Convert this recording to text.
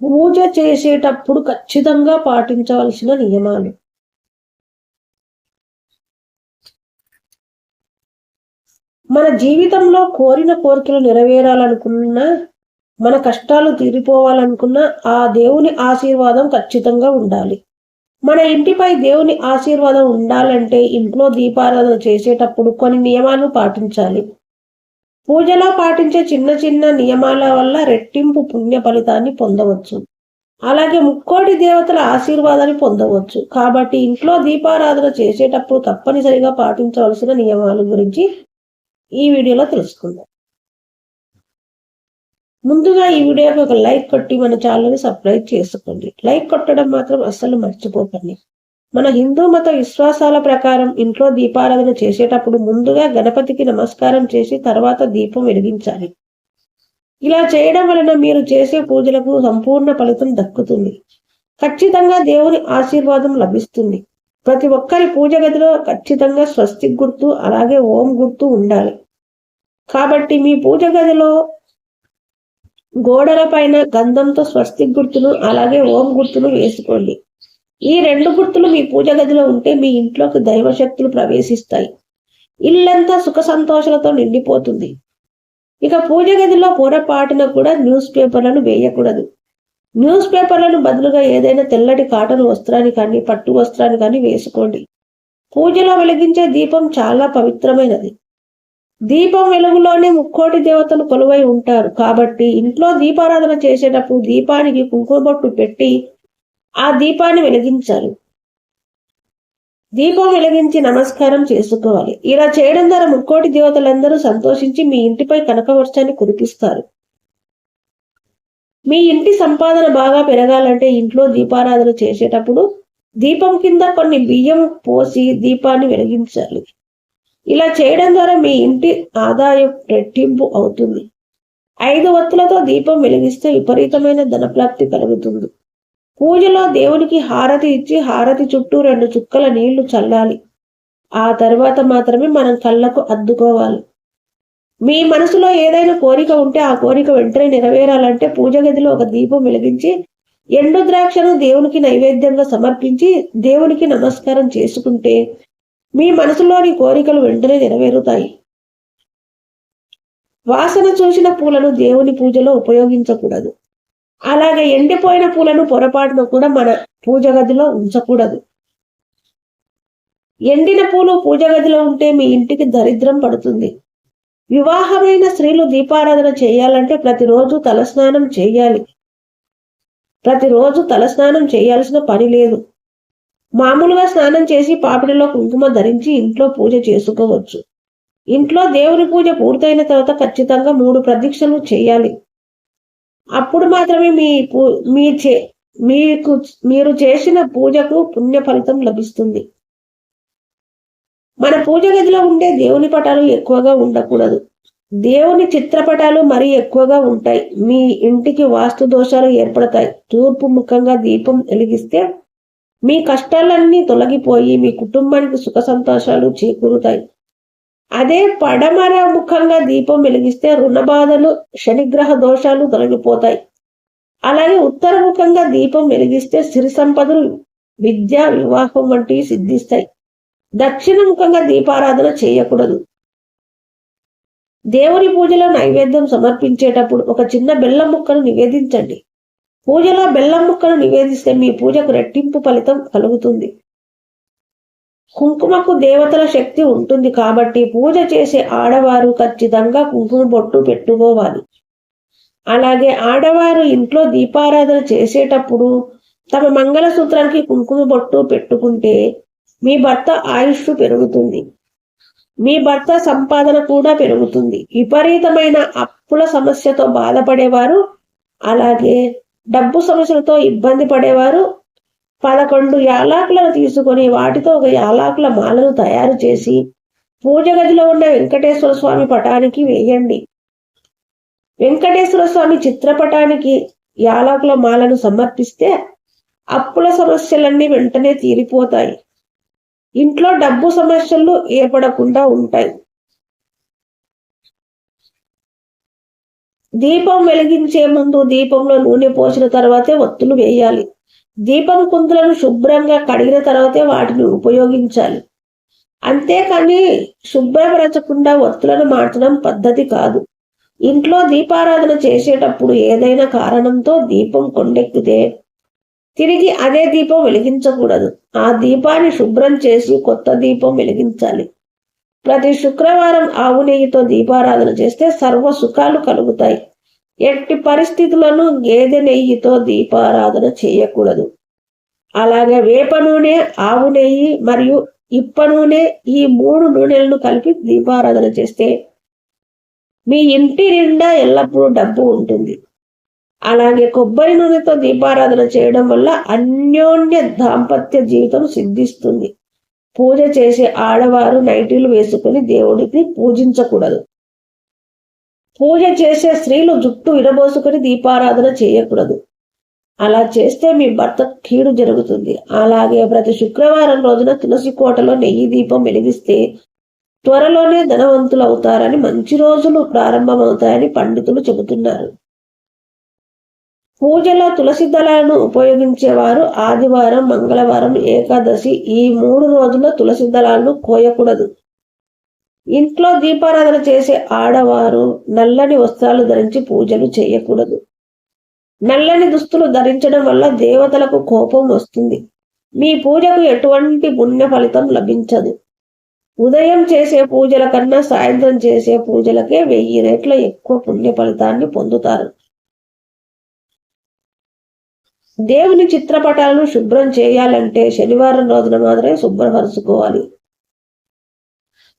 పూజ చేసేటప్పుడు ఖచ్చితంగా పాటించవలసిన నియమాలు. మన జీవితంలో కోరిన కోరికలు నెరవేరాలనుకున్నా మన కష్టాలు తీరిపోవాలనుకున్నా ఆ దేవుని ఆశీర్వాదం ఖచ్చితంగా ఉండాలి. మన ఇంటిపై దేవుని ఆశీర్వాదం ఉండాలంటే ఇంట్లో దీపారాధన చేసేటప్పుడు కొన్ని నియమాలు పాటించాలి. పూజలో పాటించే చిన్న చిన్న నియమాల వల్ల రెట్టింపు పుణ్య ఫలితాన్ని పొందవచ్చు. అలాగే ముక్కోటి దేవతల ఆశీర్వాదాన్ని పొందవచ్చు. కాబట్టి ఇంట్లో దీపారాధన చేసేటప్పుడు తప్పనిసరిగా పాటించవలసిన నియమాల గురించి ఈ వీడియోలో తెలుసుకుందాం. ముందుగా ఈ వీడియోకి ఒక లైక్ కొట్టి మన ఛానల్ని సబ్స్క్రైబ్ చేసుకోండి. లైక్ కొట్టడం మాత్రం అస్సలు మర్చిపోకండి. మన హిందూ మత విశ్వాసాల ప్రకారం ఇంట్లో దీపారాధన చేసేటప్పుడు ముందుగా గణపతికి నమస్కారం చేసి తర్వాత దీపం వెలిగించాలి. ఇలా చేయడం వలన మీరు చేసే పూజలకు సంపూర్ణ ఫలితం దక్కుతుంది. ఖచ్చితంగా దేవుని ఆశీర్వాదం లభిస్తుంది. ప్రతి ఒక్కరి పూజ గదిలో ఖచ్చితంగా స్వస్తి గుర్తు అలాగే ఓం గుర్తు ఉండాలి. కాబట్టి మీ పూజ గదిలో గోడల పైన గంధంతో స్వస్తి గుర్తును అలాగే ఓం గుర్తును వేసుకోండి. ఈ రెండు గుర్తులు మీ పూజ గదిలో ఉంటే మీ ఇంట్లోకి దైవశక్తులు ప్రవేశిస్తాయి. ఇల్లంతా సుఖ సంతోషాలతో నిండిపోతుంది. ఇక పూజ గదిలో పొరపాటున కూడా న్యూస్ పేపర్లను వేయకూడదు. న్యూస్ పేపర్లను బదులుగా ఏదైనా తెల్లటి కాటన్ వస్త్రాన్ని కానీ పట్టు వస్త్రాన్ని కానీ వేసుకోండి. పూజలో వెలిగించే దీపం చాలా పవిత్రమైనది. దీపం వెలుగులోనే ముక్కోటి దేవతలు కొలువై ఉంటారు. కాబట్టి ఇంట్లో దీపారాధన చేసేటప్పుడు దీపానికి కుంకుమ బొట్టు పెట్టి ఆ దీపాన్ని వెలిగించాలి. దీపం వెలిగించి నమస్కారం చేసుకోవాలి. ఇలా చేయడం ద్వారా ముక్కోటి దేవతలందరూ సంతోషించి మీ ఇంటిపై కనకవర్షాన్ని కురిపిస్తారు. మీ ఇంటి సంపాదన బాగా పెరగాలంటే ఇంట్లో దీపారాధన చేసేటప్పుడు దీపం కింద కొన్ని బియ్యం పోసి దీపాన్ని వెలిగించాలి. ఇలా చేయడం ద్వారా మీ ఇంటి ఆదాయం రెట్టింపు అవుతుంది. ఐదు వత్తులతో దీపం వెలిగిస్తే విపరీతమైన ధనప్రాప్తి కలుగుతుంది. పూజలో దేవునికి హారతి ఇచ్చి హారతి చుట్టూ రెండు చుక్కల నీళ్ళు చల్లాలి. ఆ తర్వాత మాత్రమే మనం కళ్ళకు అద్దుకోవాలి. మీ మనసులో ఏదైనా కోరిక ఉంటే ఆ కోరిక వెంటనే నెరవేరాలంటే పూజ గదిలో ఒక దీపం వెలిగించి ఎండు ద్రాక్షను దేవునికి నైవేద్యంగా సమర్పించి దేవునికి నమస్కారం చేసుకుంటే మీ మనసులోని కోరికలు వెంటనే నెరవేరుతాయి. వాసన చూసిన పూలను దేవుని పూజలో ఉపయోగించకూడదు. అలాగే ఎండిపోయిన పూలను పొరపాటున కూడా మన పూజ గదిలో ఉంచకూడదు. ఎండిన పూలు పూజ గదిలో ఉంటే మీ ఇంటికి దరిద్రం పడుతుంది. వివాహమైన స్త్రీలు దీపారాధన చేయాలంటే ప్రతిరోజు తలస్నానం చేయాలి. ప్రతిరోజు తలస్నానం చేయాల్సిన పని లేదు. మామూలుగా స్నానం చేసి పాపిడిలో కుంకుమ ధరించి ఇంట్లో పూజ చేసుకోవచ్చు. ఇంట్లో దేవుని పూజ పూర్తయిన తర్వాత ఖచ్చితంగా మూడు ప్రదీక్షలు చేయాలి. అప్పుడు మాత్రమే మీ మీ చే మీకు మీరు చేసిన పూజకు పుణ్య ఫలితం లభిస్తుంది. మన పూజ గదిలో ఉండే దేవుని పటాలు ఎక్కువగా ఉండకూడదు. దేవుని చిత్రపటాలు మరీ ఎక్కువగా ఉంటాయి. మీ ఇంటికి వాస్తు దోషాలు ఏర్పడతాయి. తూర్పు ముఖంగా దీపం వెలిగిస్తే మీ కష్టాలన్నీ తొలగిపోయి మీ కుటుంబానికి సుఖ సంతోషాలు చేకూరుతాయి. అదే పడమర ముఖంగా దీపం వెలిగిస్తే రుణబాధలు శనిగ్రహ దోషాలు తొలగిపోతాయి. అలాగే ఉత్తర ముఖంగా దీపం వెలిగిస్తే సిరి సంపదలు విద్య వివాహం వంటివి సిద్ధిస్తాయి. దక్షిణ ముఖంగా దీపారాధన చేయకూడదు. దేవుని పూజలో నైవేద్యం సమర్పించేటప్పుడు ఒక చిన్న బెల్లం ముక్కను నివేదించండి. పూజలో బెల్లం ముక్కను నివేదిస్తే మీ పూజకు రెట్టింపు ఫలితం కలుగుతుంది. కుంకుమకు దేవతల శక్తి ఉంటుంది కాబట్టి పూజ చేసే ఆడవారు ఖచ్చితంగా కుంకుమ బొట్టు పెట్టుకోవాలి. అలాగే ఆడవారు ఇంట్లో దీపారాధన చేసేటప్పుడు తమ మంగళసూత్రానికి కుంకుమ బొట్టు పెట్టుకుంటే మీ భర్త ఆయుష్ పెరుగుతుంది. మీ భర్త సంపాదన కూడా పెరుగుతుంది. విపరీతమైన అప్పుల సమస్యతో బాధపడేవారు అలాగే డబ్బు సమస్యలతో ఇబ్బంది పడేవారు పదకొండు యాలాకులను తీసుకొని వాటితో ఒక యాలాకుల మాలను తయారు చేసి పూజ గదిలో ఉన్న వెంకటేశ్వర స్వామి పటానికి వేయండి. వెంకటేశ్వర స్వామి చిత్రపటానికి యాలాకుల మాలను సమర్పిస్తే అప్పుల సమస్యలన్నీ వెంటనే తీరిపోతాయి. ఇంట్లో డబ్బు సమస్యలు ఏర్పడకుండా ఉంటాయి. దీపం వెలిగించే ముందు దీపంలో నూనె పోసిన తర్వాతే ఒత్తులు వేయాలి. దీపం కుందులను శుభ్రంగా కడిగిన తర్వాతే వాటిని ఉపయోగించాలి. అంతేకాని శుభ్రపరచకుండా ఒత్తులను మార్చడం పద్ధతి కాదు. ఇంట్లో దీపారాధన చేసేటప్పుడు ఏదైనా కారణంతో దీపం కొండెక్కితే తిరిగి అదే దీపం వెలిగించకూడదు. ఆ దీపాన్ని శుభ్రం చేసి కొత్త దీపం వెలిగించాలి. ప్రతి శుక్రవారం ఆవు నెయ్యితో దీపారాధన చేస్తే సర్వ సుఖాలు కలుగుతాయి. ఎట్టి పరిస్థితులను గేదె నెయ్యితో దీపారాధన చేయకూడదు. అలాగే వేప నూనె ఆవు నెయ్యి మరియు ఇప్ప నూనె ఈ మూడు నూనెలను కలిపి దీపారాధన చేస్తే మీ ఇంటి నిండా ఎల్లప్పుడూ డబ్బు ఉంటుంది. అలాగే కొబ్బరి నూనెతో దీపారాధన చేయడం వల్ల అన్యోన్య దాంపత్య జీవితం సిద్ధిస్తుంది. పూజ చేసే ఆడవారు నైటీలు వేసుకుని దేవుడికి పూజించకూడదు. పూజ చేసే స్త్రీలు జుట్టు విడబోసుకుని దీపారాధన చేయకూడదు. అలా చేస్తే మీ భర్త కీడు జరుగుతుంది. అలాగే ప్రతి శుక్రవారం రోజున తులసి కోటలో నెయ్యి దీపం వెలిగిస్తే త్వరలోనే ధనవంతులు అవుతారని మంచి రోజులు ప్రారంభమవుతాయని పండితులు చెబుతున్నారు. పూజలో తులసి దళాలను ఉపయోగించేవారు ఆదివారం మంగళవారం ఏకాదశి ఈ మూడు రోజుల్లో తులసి దళాలను కోయకూడదు. ఇంట్లో దీపారాధన చేసే ఆడవారు నల్లని వస్త్రాలు ధరించి పూజలు చేయకూడదు. నల్లని దుస్తులు ధరించడం వల్ల దేవతలకు కోపం వస్తుంది. మీ పూజకు ఎటువంటి పుణ్య ఫలితం లభించదు. ఉదయం చేసే పూజల కన్నా సాయంత్రం చేసే పూజలకే వెయ్యి రెట్ల ఎక్కువ పుణ్య ఫలితాన్ని పొందుతారు. దేవుని చిత్రపటాలను శుభ్రం చేయాలంటే శనివారం రోజున మాత్రమే శుభ్రపరచుకోవాలి